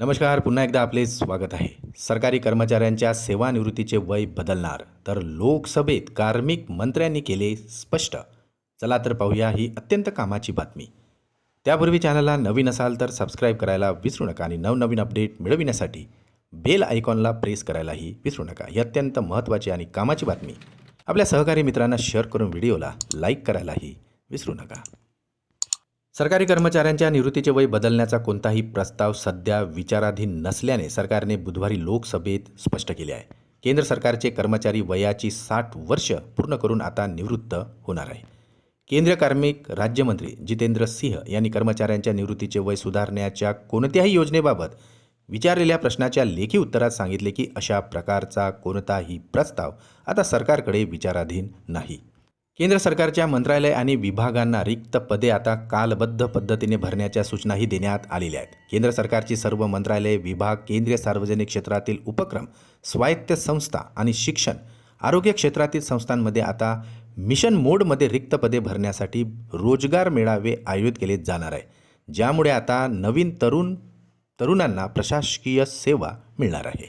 नमस्कार पुन्हा एकदा आपले स्वागत आहे. सरकारी कर्मचाऱ्यांच्या सेवानिवृत्तीचे वय बदलणार तर लोकसभेत कार्मिक मंत्र्यांनी केले स्पष्ट. चला तर पाहूया ही अत्यंत कामाची बातमी. त्यापूर्वी चॅनलला नवीन असाल तर सबस्क्राईब करायला विसरू नका आणि नवनवीन अपडेट मिळविण्यासाठी बेल आयकॉनला प्रेस करायलाही विसरू नका. ही अत्यंत महत्त्वाची आणि कामाची बातमी. आपल्या सहकारी मित्रांना शेअर करून व्हिडिओला लाईक करायलाही विसरू नका. सरकारी कर्मचाऱ्यांच्या निवृत्तीचे वय बदलण्याचा कोणताही प्रस्ताव सध्या विचाराधीन नसल्याने सरकारने बुधवारी लोकसभेत स्पष्ट केले आहे. केंद्र सरकारचे कर्मचारी वयाची साठ वर्ष पूर्ण करून आता निवृत्त होणार आहे. केंद्रीय कार्मिक राज्यमंत्री जितेंद्र सिंह यांनी कर्मचाऱ्यांच्या निवृत्तीचे वय सुधारण्याच्या कोणत्याही योजनेबाबत विचारलेल्या प्रश्नाच्या लेखी उत्तरात सांगितले की अशा प्रकारचा कोणताही प्रस्ताव आता सरकारकडे विचाराधीन नाही. केंद्र सरकारच्या मंत्रालय आणि विभागांना रिक्त पदे आता कालबद्ध पद्धतीने भरण्याच्या सूचनाही देण्यात आलेल्या आहेत. केंद्र सरकारची सर्व मंत्रालय विभाग केंद्रीय सार्वजनिक क्षेत्रातील उपक्रम स्वायत्त संस्था आणि शिक्षण आरोग्य क्षेत्रातील संस्थांमध्ये आता मिशन मोडमध्ये रिक्त पदे भरण्यासाठी रोजगार मेळावे आयोजित केले जाणार आहे ज्यामुळे आता नवीन तरुण तरुणांना प्रशासकीय सेवा मिळणार आहे.